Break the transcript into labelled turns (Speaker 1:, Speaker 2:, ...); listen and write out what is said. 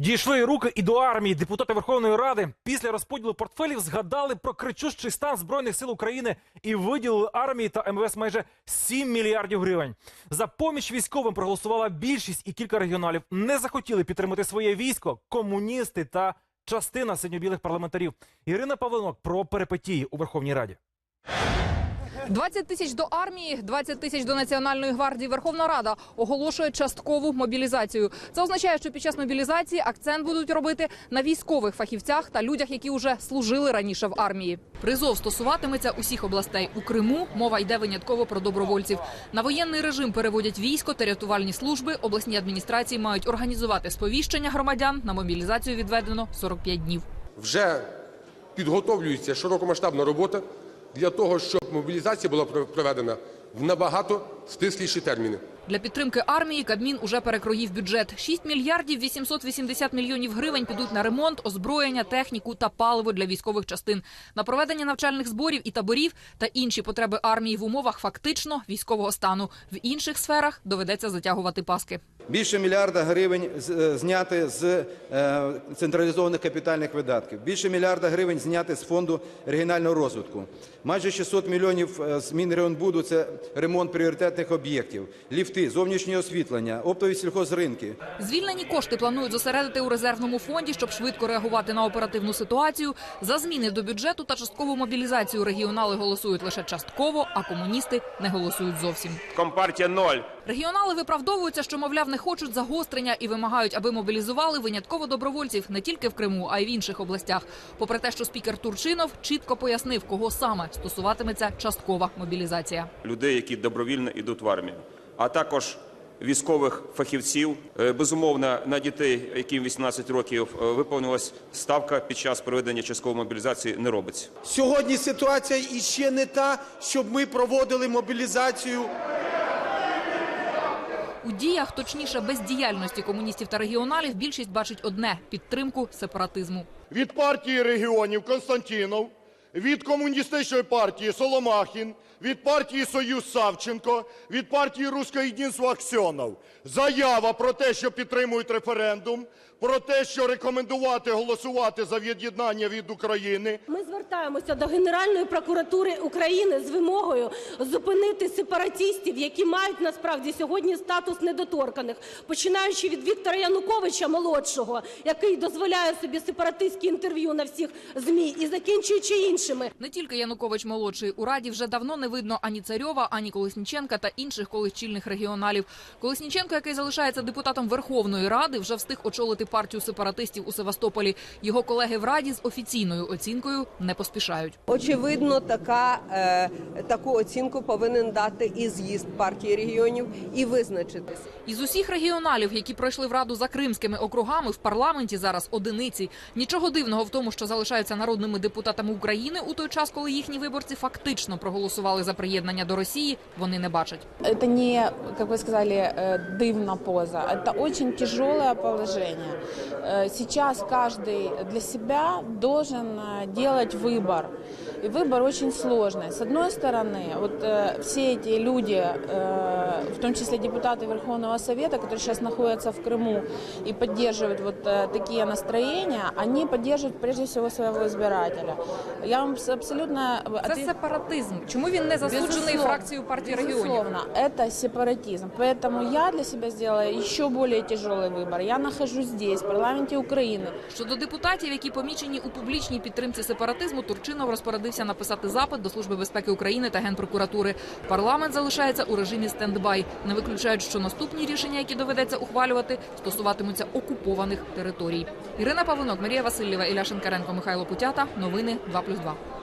Speaker 1: Дійшли руки і до армії. Депутати Верховної Ради після розподілу портфелів згадали про кричущий стан збройних сил України і виділили армії та МВС майже 7 мільярдів гривень. За поміч військовим проголосувала більшість і кілька регіоналів не захотіли підтримати своє військо, комуністи та частина синьо-білих парламентарів. Ірина Павленок про перипетії у Верховній Раді.
Speaker 2: 20 тисяч до армії, 20 тисяч до Національної гвардії. Верховна Рада оголошує часткову мобілізацію. Це означає, що під час мобілізації акцент будуть робити на військових фахівцях та людях, які вже служили раніше в армії. Призов стосуватиметься усіх областей. У Криму мова йде винятково про добровольців. На воєнний режим переводять військо та рятувальні служби. Обласні адміністрації мають організувати сповіщення громадян. На мобілізацію відведено 45 днів.
Speaker 3: Вже підготовлюється широкомасштабна робота для того, щоб мобілізація була проведена в набагато стисліші терміни.
Speaker 2: Для підтримки армії Кабмін уже перекроїв бюджет. 6 мільярдів 880 мільйонів гривень підуть на ремонт, озброєння, техніку та паливо для військових частин, на проведення навчальних зборів і таборів та інші потреби армії в умовах фактично військового стану. В інших сферах доведеться затягувати паски.
Speaker 4: Більше мільярда гривень е, зняти з е, централізованих капітальних видатків. Більше мільярда гривень зняти з фонду регіонального розвитку. Майже 600 мільйонів е, з Мінрегонбуду – це ремонт пріоритетних об'єктів, ліфти, зовнішнє освітлення, оптові сільхозринки.
Speaker 2: Звільнені кошти планують зосередити у резервному фонді, щоб швидко реагувати на оперативну ситуацію. За зміни до бюджету та часткову мобілізацію регіонали голосують лише частково, а комуністи не голосують зовсім.
Speaker 5: Компартія ноль.
Speaker 2: Регіонали виправдовуються, що, мовляв, не хочуть загострення і вимагають, аби мобілізували винятково добровольців не тільки в Криму, а й в інших областях. Попри те, що спікер Турчинов чітко пояснив, кого саме стосуватиметься часткова мобілізація.
Speaker 5: Людей, які добровільно йдуть в армію, а також військових фахівців. Е, Безумовно, на дітей, яким 18 років е, виповнилась ставка під час проведення часткової мобілізації, не робиться.
Speaker 6: Сьогодні ситуація іще не та, щоб ми проводили мобілізацію
Speaker 2: У діях, точніше, бездіяльності комуністів та регіоналів, більшість бачить одне підтримку сепаратизму.
Speaker 7: від партії регіонів Константінов, від комуністичної партії Соломахін, від партії Союз Савченко, від партії Руське єдинство Аксьонов. Заява про те, що підтримують референдум, про те, що рекомендувати голосувати за від'єднання від України.
Speaker 8: Ми звертаємося до Генеральної прокуратури України з вимогою зупинити сепаратистів, які мають насправді сьогодні статус недоторканих, починаючи від Віктора Януковича молодшого, який дозволяє собі сепаратистські інтерв'ю на всіх змі, і закінчуючи іншими.
Speaker 2: Не тільки Янукович молодший у раді вже давно не видно ані Царьова, ані Колесніченка та інших колись чільних регіоналів. Колесніченко, який залишається депутатом Верховної Ради, вже встиг очолити партію сепаратистів у Севастополі. Його колеги в раді з офіційною оцінкою не поспішають.
Speaker 9: Очевидно, така, е, таку оцінку повинен дати і з'їзд партії регіонів і визначитись.
Speaker 2: Із усіх регіоналів, які пройшли в раду за кримськими округами, в парламенті зараз одиниці. Нічого дивного в тому, що залишаються народними депутатами України у той час, коли їхні виборці фактично проголосували за приєднання до Росії, вони не бачать.
Speaker 10: Это не, как вы сказали, э, дывна поза. Это очень тяжелое положение. Э, Сейчас каждый для себя должен э, делать выбор. И выбор очень сложный. С одной стороны, вот э, все эти люди, э, в том числе депутаты Верховного Совета, которые сейчас находятся в Крыму и поддерживают вот э, такие настроения, они поддерживают прежде всего своего избирателя. Я вам с- абсолютно...
Speaker 2: Це
Speaker 10: ответ-
Speaker 2: сепаратизм. Чому він не засуджений
Speaker 10: Безусловно.
Speaker 2: фракцією партії регіонів?
Speaker 10: Безусловно, это сепаратизм. Поэтому я для себя сделала еще более тяжелый выбор. Я нахожусь здесь, в парламенте Украины.
Speaker 2: Щодо депутатів, які помічені у публічній підтримці сепаратизму, Турчинов розпорядився написати запит до Служби безпеки України та Генпрокуратури. Парламент залишається у режимі стендбай. Не виключають, що наступні рішення, які доведеться ухвалювати, стосуватимуться окупованих територій. Ірина Павлинок, Марія Васильєва, Іля Шенкаренко, Михайло Путята. Новини 2+,2.